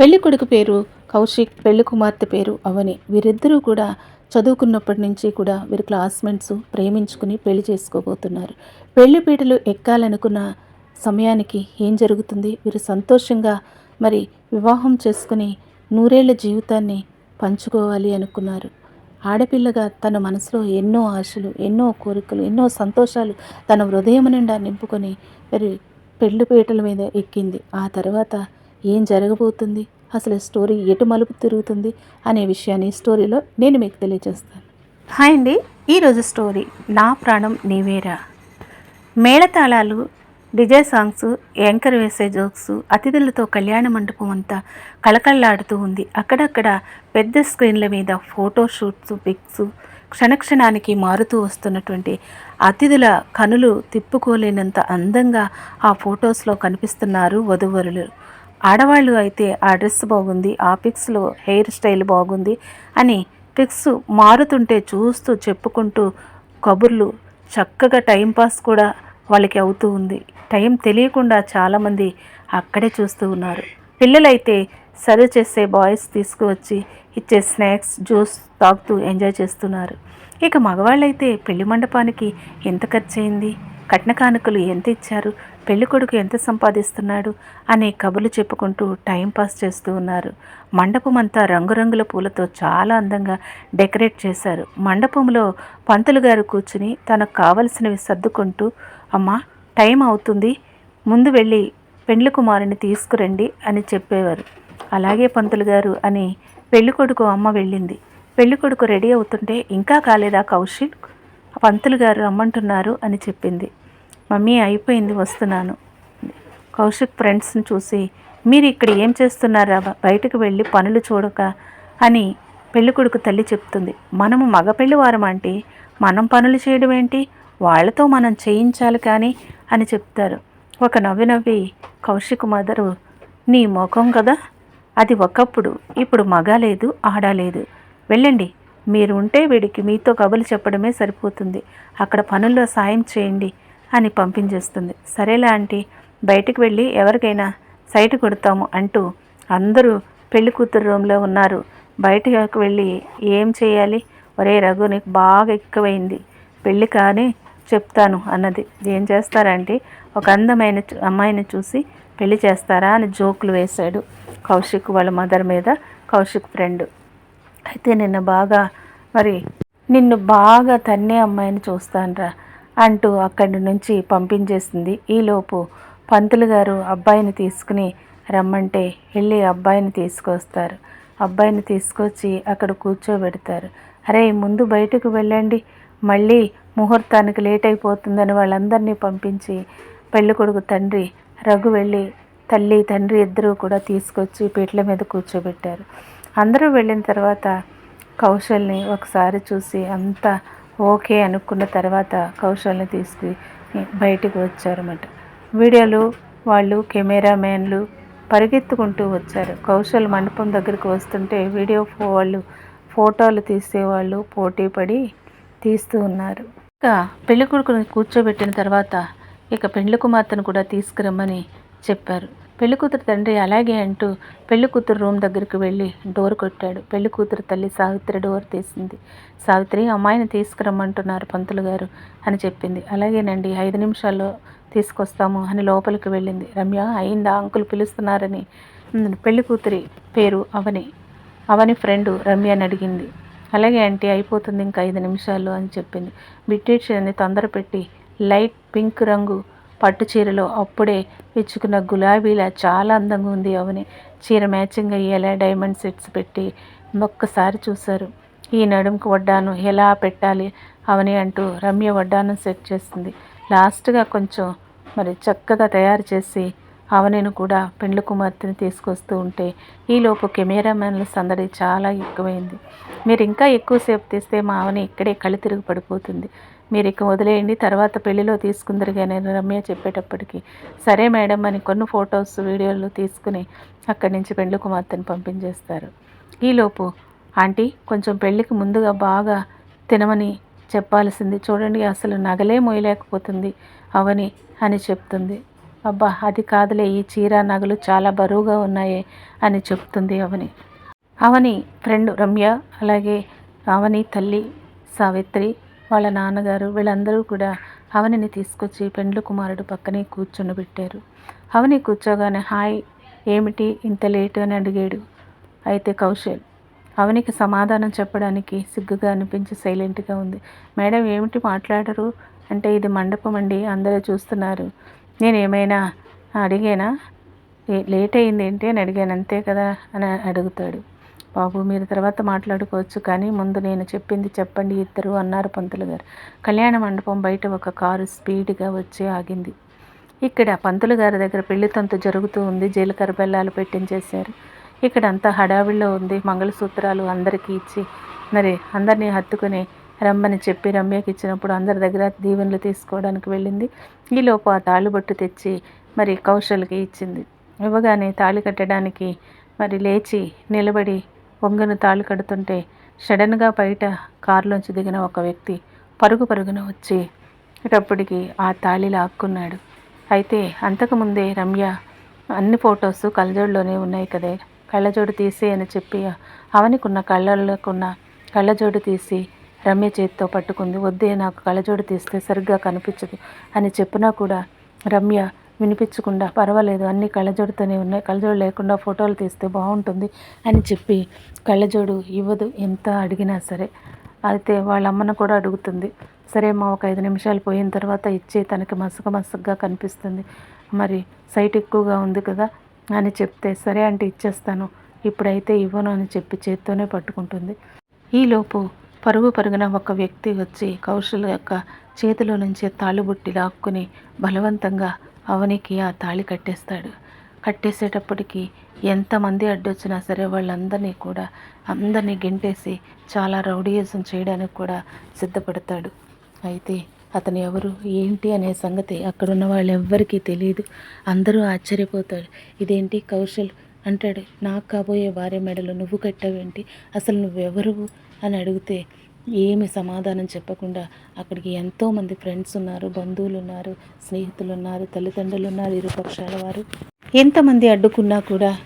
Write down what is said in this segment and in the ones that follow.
పెళ్ళి కొడుకు పేరు కౌశిక్ పెళ్ళి కుమార్తె పేరు అవని. వీరిద్దరూ కూడా చదువుకున్నప్పటి నుంచి కూడా వీరు క్లాస్మేట్స్ ప్రేమించుకుని పెళ్ళి చేసుకోబోతున్నారు. పెళ్ళి పీటలు ఎక్కాలనుకున్న సమయానికి ఏం జరుగుతుంది? వీరు సంతోషంగా మరి వివాహం చేసుకుని నూరేళ్ళ జీవితాన్ని పంచుకోవాలి అనుకున్నారు. ఆడపిల్లగా తన మనసులో ఎన్నో ఆశలు ఎన్నో కోరికలు ఎన్నో సంతోషాలు తన హృదయం నిండా నింపుకొని మరి పెళ్ళి పీటల మీద ఎక్కింది. ఆ తర్వాత ఏం జరగబోతుంది? అసలు స్టోరీ ఎటు మలుపు తిరుగుతుంది? అనే విషయాన్ని స్టోరీలో నేను మీకు తెలియజేస్తాను. హాయ్ అండి. ఈరోజు స్టోరీ నా ప్రాణం నీవేరా? మేళతాళాలు డిజే సాంగ్స్ యాంకర్ వేసే జోక్స్ అతిథులతో కళ్యాణ మండపం అంతా కళకళలాడుతూ ఉంది. అక్కడక్కడ పెద్ద స్క్రీన్ల మీద ఫోటో షూట్స్ పిక్స్ క్షణక్షణానికి మారుతూ వస్తున్నటువంటి అతిథుల కనులు తిప్పుకోలేనంత అందంగా ఆ ఫొటోస్లో కనిపిస్తున్నారు వధువరులు. ఆడవాళ్ళు అయితే ఆ డ్రెస్ బాగుంది ఆ పిక్స్లో హెయిర్ స్టైల్ బాగుంది అని పిక్స్ మారుతుంటే చూస్తూ చెప్పుకుంటూ కబుర్లు చక్కగా టైంపాస్ కూడా వాళ్ళకి అవుతూ ఉంది. టైం తెలియకుండా చాలామంది అక్కడే చూస్తూ ఉన్నారు. పిల్లలైతే సర్వ్ చేసే బాయ్స్ తీసుకువచ్చి ఇచ్చే స్నాక్స్ జ్యూస్ తాగుతూ ఎంజాయ్ చేస్తున్నారు. ఇక మగవాళ్ళైతే పెళ్ళి మండపానికి ఎంత ఖర్చు అయింది కట్న కానుకలు ఎంత ఇచ్చారు? పెళ్ళికొడుకు ఎంత సంపాదిస్తున్నాడు అనే కబుర్లు చెప్పుకుంటూ టైంపాస్ చేస్తూ ఉన్నారు. మండపం అంతా రంగురంగుల పూలతో చాలా అందంగా డెకరేట్ చేశారు. మండపంలో పంతులు గారు కూర్చుని తనకు కావలసినవి సర్దుకుంటూ అమ్మా టైం అవుతుంది. ముందు వెళ్ళి పెండ్లి కుమారుని తీసుకురండి అని చెప్పేవారు. అలాగే పంతులు గారు అని పెళ్ళికొడుకు అమ్మ వెళ్ళింది. పెళ్ళికొడుకు రెడీ అవుతుంటే ఇంకా కాలేదా కౌశిక్? పంతులు గారు రమ్మంటున్నారు అని చెప్పింది. మమ్మీ అయిపోయింది వస్తున్నాను. కౌశిక్ ఫ్రెండ్స్ని చూసి మీరు ఇక్కడ ఏం చేస్తున్నారా? బయటకు వెళ్ళి పనులు చూడక అని పెళ్ళికొడుకు తల్లి చెప్తుంది. మనము మగ పెళ్ళివారం అంటే మనం పనులు చేయడం ఏంటి? వాళ్ళతో మనం చేయించాలి కానీ అని చెప్తారు. ఒక నవ్వి నవ్వి కౌశిక్ మదరు నీ ముఖం కదా? అది ఒకప్పుడు ఇప్పుడు మగ లేదు ఆడ లేదు. వెళ్ళండి మీరు ఉంటే వీడికి మీతో కబులు చెప్పడమే సరిపోతుంది. అక్కడ పనుల్లో సాయం చేయండి. అని పంపించేస్తుంది. సరేలా ఆంటీ బయటికి వెళ్ళి ఎవరికైనా సైట్ కొడతాము అంటూ అందరూ పెళ్ళి కూతురు రూమ్లో ఉన్నారు. బయటకు వెళ్ళి ఏం చేయాలి? ఒరే రఘు నీకు బాగా ఎక్కువైంది. పెళ్ళి కానీ చెప్తాను అన్నది. ఏం చేస్తారంటే ఒక అందమైన అమ్మాయిని చూసి పెళ్ళి చేస్తారా అని జోకులు వేశాడు కౌశిక్ వాళ్ళ మదర్ మీద కౌశిక్ ఫ్రెండ్. అయితే నిన్న బాగా మరి నిన్ను బాగా తన్నే అమ్మాయిని చూస్తానురా. అంటూ అక్కడి నుంచి పంపించేసింది. ఈలోపు పంతులు గారు అబ్బాయిని తీసుకుని రమ్మంటే వెళ్ళి అబ్బాయిని తీసుకొస్తారు. అబ్బాయిని తీసుకొచ్చి అక్కడ కూర్చోబెడతారు. అరే ముందు బయటకు వెళ్ళండి. మళ్ళీ ముహూర్తానికి లేట్ అయిపోతుందని వాళ్ళందరినీ పంపించి పెళ్ళికొడుకు తండ్రి రఘు వెళ్ళి తల్లి తండ్రి ఇద్దరూ కూడా తీసుకొచ్చి పీటల మీద కూర్చోబెట్టారు. అందరూ వెళ్ళిన తర్వాత కౌశల్ని ఒకసారి చూసి అంతా ఓకే అనుకున్న తర్వాత కౌశల్ని తీసుకుని బయటికి వచ్చారన్నమాట. వీడియోలు వాళ్ళు కెమెరామ్యాన్లు పరిగెత్తుకుంటూ వచ్చారు. కౌశల్ మండపం దగ్గరికి వస్తుంటే వీడియో ఫో- వాళ్ళు ఫోటోలు తీసేవాళ్ళు పోటీ పడి తీస్తూ ఉన్నారు. ఇక పెళ్ళికొడుకుని కూర్చోబెట్టిన తర్వాత ఇక పెళ్ళి కుమార్తెను కూడా తీసుకురమ్మని చెప్పారు. పెళ్ళికూతురు తండ్రి అలాగే అంటూ పెళ్ళికూతురు రూమ్ దగ్గరికి వెళ్ళి డోర్ కొట్టాడు. పెళ్ళికూతురు తల్లి సావిత్రి డోర్ తీసింది. సావిత్రి అమ్మాయిని తీసుకురమ్మంటున్నారు పంతులు గారు అని చెప్పింది. అలాగేనండి ఐదు నిమిషాల్లో తీసుకొస్తాము అని లోపలికి వెళ్ళింది. రమ్య అయిందా? అంకులు పిలుస్తున్నారని పెళ్ళికూతురి పేరు అవని. అవని ఫ్రెండ్ రమ్య అని అడిగింది. అలాగే ఆంటీ అయిపోతుంది ఇంకా ఐదు నిమిషాల్లో అని చెప్పింది. బ్యూటీషియన్ని తొందరపెట్టి లైట్ పింక్ రంగు పట్టు చీరలో అప్పుడే ఇచ్చుకున్న గులాబీలా చాలా అందంగా ఉంది అవని. చీర మ్యాచింగ్ అయ్యేలా డైమండ్ సెట్స్ పెట్టి ఒక్కసారి చూశారు. ఈ నడుముకు వడ్డాను ఎలా పెట్టాలి అవని అంటూ రమ్య వడ్డానం సెట్ చేస్తుంది లాస్ట్గా కొంచెం మరి చక్కగా తయారు చేసి అవనిను కూడా పెండ్లు కుమార్తెని తీసుకొస్తూ ఉంటే ఈలోపు కెమెరామెన్ల సందడి చాలా ఎక్కువైంది. మీరు ఇంకా ఎక్కువసేపు తీస్తే మా అవని ఇక్కడే కళ్ళు తిరిగి పడిపోతుంది. మీరు ఇక వదిలేయండి. తర్వాత పెళ్ళిలో తీసుకుందరు కానీ రమ్య చెప్పేటప్పటికి. సరే మేడం అని కొన్ని ఫొటోస్ వీడియోలు తీసుకుని అక్కడి నుంచి పెండ్లి కుమార్తెను పంపించేస్తారు. ఈలోపు ఆంటీ కొంచెం పెళ్ళికి ముందుగా బాగా తినమని చెప్పాల్సింది. చూడండి అసలు నగలే మోయలేకపోతుంది అవని అని చెప్తుంది. అబ్బా అది కాదులే ఈ చీర నగలు చాలా బరువుగా ఉన్నాయి అని చెప్తుంది అవని. అవని ఫ్రెండ్ రమ్య అలాగే అవని తల్లి సావిత్రి వాళ్ళ నాన్నగారు వీళ్ళందరూ కూడా అవనిని తీసుకొచ్చి పెండ్లు కుమారుడు పక్కనే కూర్చుని పెట్టారు అవని కూర్చోగానే హాయ్ ఏమిటి? ఇంత లేటు అని అడిగాడు. అయితే కౌశల్ అవనికి సమాధానం చెప్పడానికి సిగ్గుగా అనిపించి సైలెంట్గా ఉంది. మేడం ఏమిటి మాట్లాడరు? అంటే ఇది మండపం అండి అందరూ చూస్తున్నారు. నేను ఏమైనా అడిగానా? "ఏ- లేట్ అయింది ఏంటి అని అడిగాను అంతే కదా? అని అడుగుతాడు. బాబు మీరు తర్వాత మాట్లాడుకోవచ్చు కానీ ముందు నేను చెప్పింది చెప్పండి ఇద్దరు అన్నారు పంతులు గారు. కళ్యాణ మండపం బయట ఒక కారు స్పీడ్గా వచ్చి ఆగింది. ఇక్కడ పంతులు గారి దగ్గర పెళ్ళి తంతు జరుగుతూ ఉంది జీలకర్ర బెల్లాలు పెట్టించేశారు. ఇక్కడ అంతా హడావిడిలో ఉంది మంగళసూత్రాలు అందరికీ ఇచ్చి మరి అందరినీ హత్తుకుని రమ్మని చెప్పి రమ్యకి ఇచ్చినప్పుడు అందరి దగ్గర దీవెనలు తీసుకోవడానికి వెళ్ళింది. ఈలోపు ఆ తాళిబొట్టు తెచ్చి మరి కౌశల్కి ఇచ్చింది. ఇవ్వగానే తాళి కట్టడానికి మరి లేచి నిలబడి వంగను తాళి కడుతుంటే సడన్గా బయట కారులోంచి దిగిన ఒక వ్యక్తి పరుగు పరుగున వచ్చి ఇటప్పటికి ఆ తాళి లాక్కున్నాడు అయితే అంతకుముందే రమ్య అన్ని ఫొటోస్ కళ్ళజోడులోనే ఉన్నాయి కదే. కళ్ళజోడు తీసి అని చెప్పి అవనికున్న కళ్ళకున్న కళ్ళజోడు తీసి రమ్య చేతితో పట్టుకుంది. వద్దే నాకు కళ్ళజోడు తీస్తే సరిగ్గా కనిపించదు అని చెప్పినా కూడా రమ్య వినిపించకుండా పర్వాలేదు అన్ని కళ్ళజోడుతోనే ఉన్నాయి. కళ్ళజోడు లేకుండా ఫోటోలు తీస్తే బాగుంటుంది అని చెప్పి కళ్ళజోడు ఇవ్వదు ఎంత అడిగినా సరే. అయితే వాళ్ళ అమ్మను కూడా అడుగుతుంది. సరే అమ్మ ఒక ఐదు నిమిషాలు పోయిన తర్వాత ఇచ్చే తనకి మసక మసకగా కనిపిస్తుంది. మరి సైట్ ఎక్కువగా ఉంది కదా అని చెప్తే సరే అంటే ఇచ్చేస్తాను ఇప్పుడైతే ఇవ్వను అని చెప్పి చేత్తోనే పట్టుకుంటుంది. ఈలోపు పరుగు పరుగున ఒక వ్యక్తి వచ్చి కౌశల్ యొక్క చేతిలో నుంచి తాళుబుట్టి లాక్కుని బలవంతంగా అవనికి ఆ తాళి కట్టేస్తాడు. కట్టేసేటప్పటికి ఎంతమంది అడ్డొచ్చినా సరే వాళ్ళందరినీ కూడా అందరినీ గెంటేసి చాలా రౌడీయజం చేయడానికి కూడా సిద్ధపడతాడు. అయితే అతను ఎవరు ఏంటి అనే సంగతి అక్కడున్న వాళ్ళెవ్వరికీ తెలియదు అందరూ ఆశ్చర్యపోతాడు ఇదేంటి కౌశల్? అంటాడు. నాకు కాబోయే భార్య మెడలు నువ్వు కట్టావేంటి? అసలు నువ్వెవరు అని అడిగితే ఏమి సమాధానం చెప్పకుండా అక్కడికి ఎంతోమంది ఫ్రెండ్స్ ఉన్నారు బంధువులు ఉన్నారు స్నేహితులు ఉన్నారు తల్లిదండ్రులు ఉన్నారు ఇరుపక్షాల వారు. ఎంతమంది అడ్డుకున్నా కూడా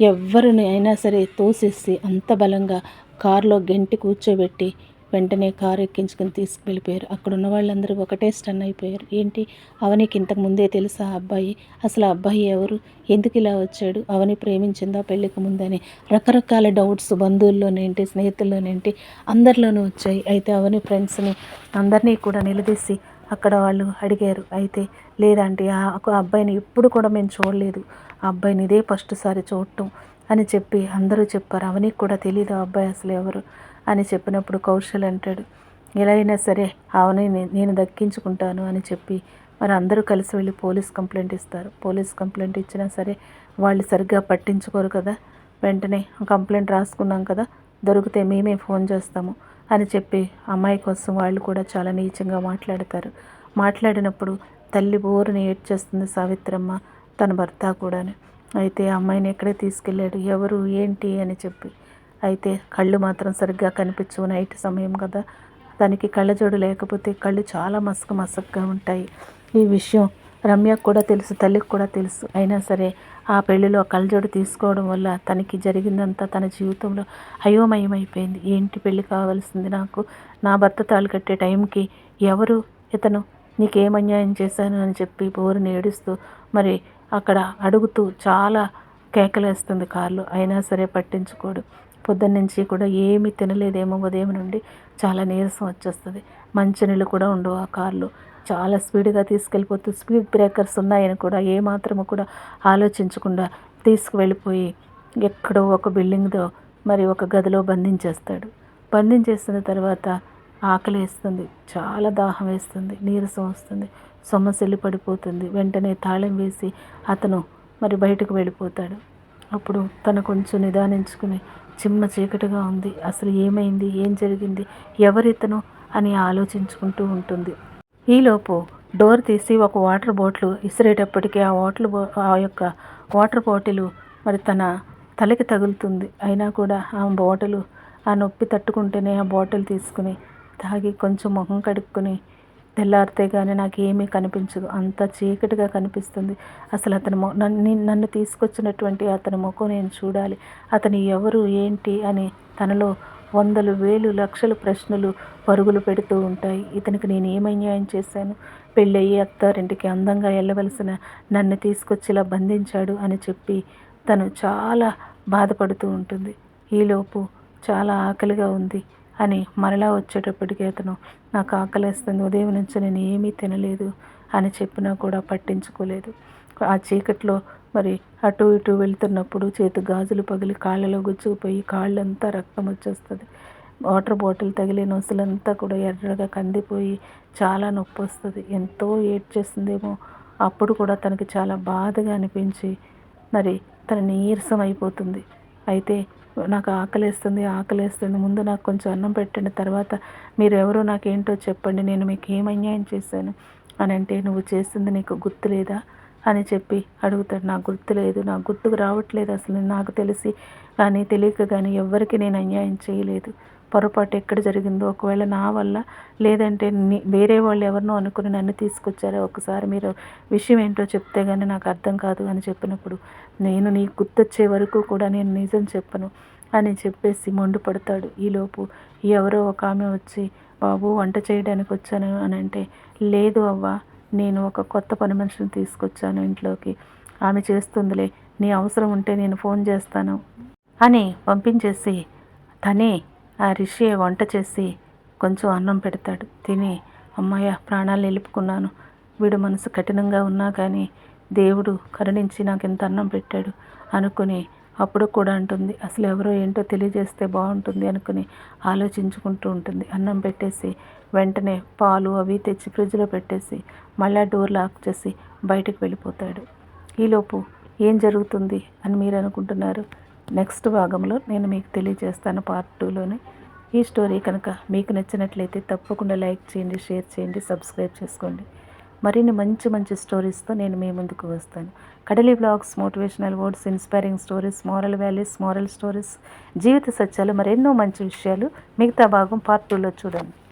ఎవ్వరిని అయినా సరే తోసేసి అంత బలంగా కారులో గెంటి కూర్చోబెట్టి వెంటనే కారు ఎక్కించుకుని తీసుకువెళ్ళిపోయారు అక్కడ ఉన్న వాళ్ళందరూ ఒకటే స్టన్ అయిపోయారు. ఏంటి? అవనికి ఇంతకు ముందే తెలుసా ఆ అబ్బాయి? అసలు ఆ అబ్బాయి ఎవరు? ఎందుకు ఇలా వచ్చాడు? అవని ప్రేమించిందా పెళ్ళికి ముందని? రకరకాల డౌట్స్ బంధువుల్లోనేంటి స్నేహితుల్లోనేంటి అందరిలోనూ వచ్చాయి. అయితే అవని ఫ్రెండ్స్ని అందరినీ కూడా నిలదీసి అక్కడ వాళ్ళు అడిగారు. అయితే లేదంటే ఆ అబ్బాయిని ఇప్పుడు కూడా మేము చూడలేదు. ఆ అబ్బాయిని ఇదే ఫస్ట్ సారి చూడటం అని చెప్పి అందరూ చెప్పారు. అవనికి కూడా తెలియదు ఆ అబ్బాయి అసలు ఎవరు? అని చెప్పినప్పుడు కౌశల్ అంటాడు ఎలా అయినా సరే అవని నేను దక్కించుకుంటాను అని చెప్పి మరి అందరూ కలిసి వెళ్ళి పోలీస్ కంప్లైంట్ ఇస్తారు. పోలీస్ కంప్లైంట్ ఇచ్చినా సరే వాళ్ళు సరిగ్గా పట్టించుకోరు కదా. వెంటనే కంప్లైంట్ రాసుకున్నాం కదా దొరికితే మేమే ఫోన్ చేస్తాము అని చెప్పి అమ్మాయి కోసం వాళ్ళు కూడా చాలా నీచంగా మాట్లాడతారు. మాట్లాడినప్పుడు తల్లి బోరుని ఏడ్చేస్తుంది సావిత్రమ్మ తన భర్త కూడాను. అయితే ఆ అమ్మాయిని ఎక్కడే తీసుకెళ్ళాడు? ఎవరు? ఏంటి? అని చెప్పి అయితే కళ్ళు మాత్రం సరిగ్గా కనిపించవు నైట్ సమయం కదా. దానికి కళ్ళజోడు లేకపోతే కళ్ళు చాలా మసక మసకగా ఉంటాయి. ఈ విషయం రమ్యకు కూడా తెలుసు తల్లికి కూడా తెలుసు. అయినా సరే ఆ పెళ్ళిలో కళ్ళజోడు తీసుకోవడం వల్ల తనకి జరిగిందంతా తన జీవితంలో అయోమయమైపోయింది. ఏంటి పెళ్ళి కావాల్సింది నాకు? నా భర్త తాళి కట్టే టైంకి ఎవరు? ఇతను నీకేం అన్యాయం చేశాను అని చెప్పి బోరుని ఏడుస్తూ మరి అక్కడ అడుగుతూ చాలా కేకలేస్తుంది కార్లు. అయినా సరే పట్టించుకోడు. పొద్దున్నుంచి కూడా ఏమీ తినలేదేమో ఉదయం నుండి చాలా నీరసం వచ్చేస్తుంది. మంచినీళ్ళు కూడా ఉండవు ఆ కార్లో. చాలా స్పీడ్గా తీసుకెళ్ళిపోతూ స్పీడ్ బ్రేకర్స్ ఉన్నాయని కూడా ఏమాత్రము కూడా ఆలోచించకుండా తీసుకువెళ్ళిపోయి ఎక్కడో ఒక బిల్డింగ్లో మరి ఒక గదిలో బంధించేస్తాడు. బంధించేసిన తర్వాత ఆకలి వేస్తుంది చాలా దాహం వేస్తుంది నీరసం వస్తుంది సొమ్మసిల్లి పడిపోతుంది వెంటనే తాళం వేసి అతను మరి బయటకు వెళ్ళిపోతాడు. అప్పుడు తను కొంచెం నిదానించుకుని చిమ్మ చీకటిగా ఉంది. అసలు ఏమైంది? ఏం జరిగింది? ఎవరితను? అని ఆలోచించుకుంటూ ఉంటుంది. ఈలోపు డోర్ తీసి ఒక వాటర్ బాటిల్ ఇసిరేటప్పటికీ ఆ వాటర్ బా ఆ యొక్క వాటర్ బాటిల్ మరి తన తలకి తగులుతుంది. అయినా కూడా ఆ బాటిల్ ఆ నొప్పి తట్టుకుంటేనే ఆ బాటిల్ తీసుకుని తాగి కొంచెం మొహం కడుక్కొని తెల్లారితే కానీ నాకు ఏమీ కనిపించదు. అంత చీకటిగా కనిపిస్తుంది. అసలు అతను మొ నన్ను నన్ను తీసుకొచ్చినటువంటి అతని ముఖం నేను చూడాలి. అతను ఎవరు ఏంటి అని తనలో వందలు వేలు లక్షలు ప్రశ్నలు పరుగులు పెడుతూ ఉంటాయి. ఇతనికి నేను ఏమన్యాయం చేశాను? పెళ్ళయ్యి అత్తారింటికి అందంగా వెళ్ళవలసిన నన్ను తీసుకొచ్చి ఇలా బంధించాడు అని చెప్పి తను చాలా బాధపడుతూ ఉంటుంది. ఈలోపు చాలా ఆకలిగా ఉంది. అని మరలా వచ్చేటప్పటికి అతను నాకు ఆకలేస్తుంది ఉదయం నుంచి నేను ఏమీ తినలేదు అని చెప్పినా కూడా పట్టించుకోలేదు. ఆ చీకట్లో మరి అటు ఇటు వెళ్తున్నప్పుడు చేతి గాజులు పగిలి కాళ్ళలో గుచ్చుకుపోయి కాళ్ళంతా రక్తం వచ్చేస్తుంది. వాటర్ బాటిల్ తగిలి నొసలంతా కూడా ఎర్రగా కందిపోయి చాలా నొప్పి వస్తుంది. ఎంతో ఏడ్చేస్తుందేమో. అప్పుడు కూడా తనకి చాలా బాధగా అనిపించి మరి తన నీరసం అయిపోతుంది. అయితే నాకు ఆకలేస్తుంది ఆకలేస్తుంది. ముందు నాకు కొంచెం అన్నం పెట్టండి తర్వాత మీరు ఎవరో నాకేంటో చెప్పండి నేను మీకు ఏం అన్యాయం చేశాను అని అంటే నువ్వు చేసింది నీకు గుర్తు లేదా? అని చెప్పి అడుగుతాడు. నాకు గుర్తు లేదు నాకు గుర్తుకు రావట్లేదు అసలు నాకు తెలిసి కానీ తెలియక కానీ ఎవ్వరికి నేను అన్యాయం చేయలేదు. పొరపాటు ఎక్కడ జరిగిందో ఒకవేళ నా వల్ల లేదంటే వేరే వాళ్ళు ఎవరినో అనుకుని నన్ను తీసుకొచ్చారో? ఒకసారి మీరు విషయం ఏంటో చెప్తే కానీ నాకు అర్థం కాదు అని చెప్పినప్పుడు నేను నీకు గుర్తొచ్చే వరకు కూడా నేను నిజం చెప్పను అని చెప్పేసి మొండు పడతాడు ఈలోపు ఎవరో ఒక ఆమె వచ్చి బాబు వంట చేయడానికి వచ్చాను అని అంటే లేదు అవ్వ నేను ఒక కొత్త పని మనిషిని తీసుకొచ్చాను ఇంట్లోకి. ఆమె చేస్తుందిలే నీ అవసరం ఉంటే నేను ఫోన్ చేస్తాను అని పంపించేసి తనే ఆ రిషి వంట చేసి కొంచెం అన్నం పెడతాడు. తిని అమ్మాయ ప్రాణాలు నిలుపుకున్నాను. వీడు మనసు కఠినంగా ఉన్నా కానీ దేవుడు కరుణించి నాకు ఎంత అన్నం పెట్టాడు? అనుకుని అప్పుడు కూడా అంటుంది అసలు ఎవరో ఏంటో తెలియజేస్తే బాగుంటుంది అనుకుని ఆలోచించుకుంటూ ఉంటుంది. అన్నం పెట్టేసి వెంటనే పాలు అవి తెచ్చి ఫ్రిడ్జ్లో పెట్టేసి మళ్ళా డోర్ లాక్ చేసి బయటకు వెళ్ళిపోతాడు. ఈలోపు ఏం జరుగుతుంది? అని మీరు అనుకుంటున్నారు. నెక్స్ట్ భాగంలో నేను మీకు తెలియజేస్తాను పార్ట్ టూలోని ఈ స్టోరీ కనుక మీకు నచ్చినట్లయితే తప్పకుండా లైక్ చేయండి షేర్ చేయండి సబ్స్క్రైబ్ చేసుకోండి. మరిన్ని మంచి మంచి స్టోరీస్తో నేను మీ ముందుకు వస్తాను. Kadali blogs motivational words inspiring stories moral values moral stories జీవిత సత్యాలు మరెన్నో మంచి విషయాలు మిగతా భాగం పార్ట్ టూలో చూడండి.